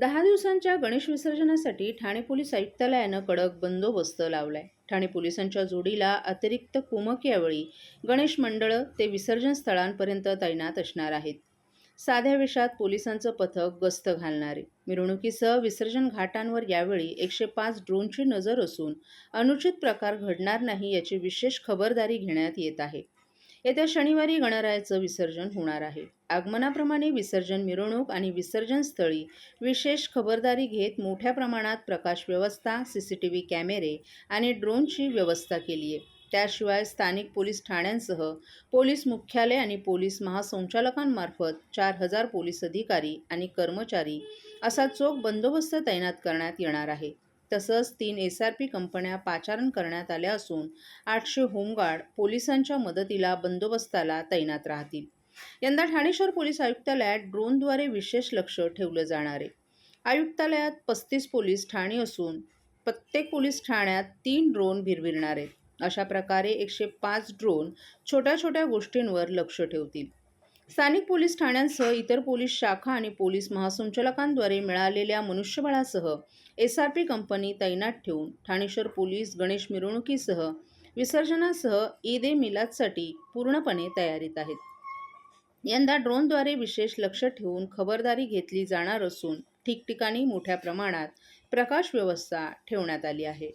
दहा दिवसांच्या गणेश विसर्जनासाठी ठाणे पोलीस आयुक्तालयानं कडक बंदोबस्त लावलाय. ठाणे पोलिसांच्या जोडीला अतिरिक्त कुमक यावेळी गणेश मंडळं ते विसर्जन स्थळांपर्यंत तैनात असणार आहेत. साध्या वेशात पोलिसांचं पथक गस्त घालणारे. मिरवणुकीसह विसर्जन घाटांवर यावेळी एकशे पाच ड्रोनची नजर असून अनुचित प्रकार घडणार नाही याची विशेष खबरदारी घेण्यात येत आहे. येत्या शनिवारी गणरायाचं विसर्जन होणार आहे. आगमनाप्रमाणे विसर्जन मिरवणूक आणि विसर्जन स्थळी विशेष खबरदारी घेत मोठ्या प्रमाणात प्रकाश व्यवस्था सी सी टी व्ही कॅमेरे आणि ड्रोनची व्यवस्था केली आहे. त्याशिवाय स्थानिक पोलीस ठाण्यांसह पोलीस मुख्यालय आणि पोलीस महासंचालकांमार्फत चार हजार पोलीस अधिकारी आणि कर्मचारी असा चोख बंदोबस्त तैनात करण्यात येणार आहे. तसंच तीन एस आर पी कंपन्या पाचारण करण्यात आल्या असून आठशे होमगार्ड पोलिसांच्या मदतीला बंदोबस्ताला तैनात राहतील. यंदा ठाणे शहर पोलीस आयुक्तालयात ड्रोनद्वारे विशेष लक्ष ठेवलं जाणार आहे. आयुक्तालयात पस्तीस पोलीस ठाणे असून प्रत्येक पोलीस ठाण्यात तीन ड्रोन भिरभिरणार आहेत. अशा प्रकारे एकशे पाच ड्रोन छोट्या छोट्या गोष्टींवर लक्ष ठेवतील. स्थानिक पोलीस ठाण्यांसह इतर पोलीस शाखा आणि पोलीस महासंचालकांद्वारे मिळालेल्या मनुष्यबळासह एस आर पी कंपनी तैनात ठेवून ठाणेश्वर पोलीस गणेश मिरवणुकीसह विसर्जनासह ईद ए मिलादसाठी पूर्णपणे तयारीत आहेत. यंदा ड्रोनद्वारे विशेष लक्ष ठेवून खबरदारी घेतली जाणार असून ठिकठिकाणी मोठ्या प्रमाणात प्रकाश व्यवस्था ठेवण्यात आली आहे.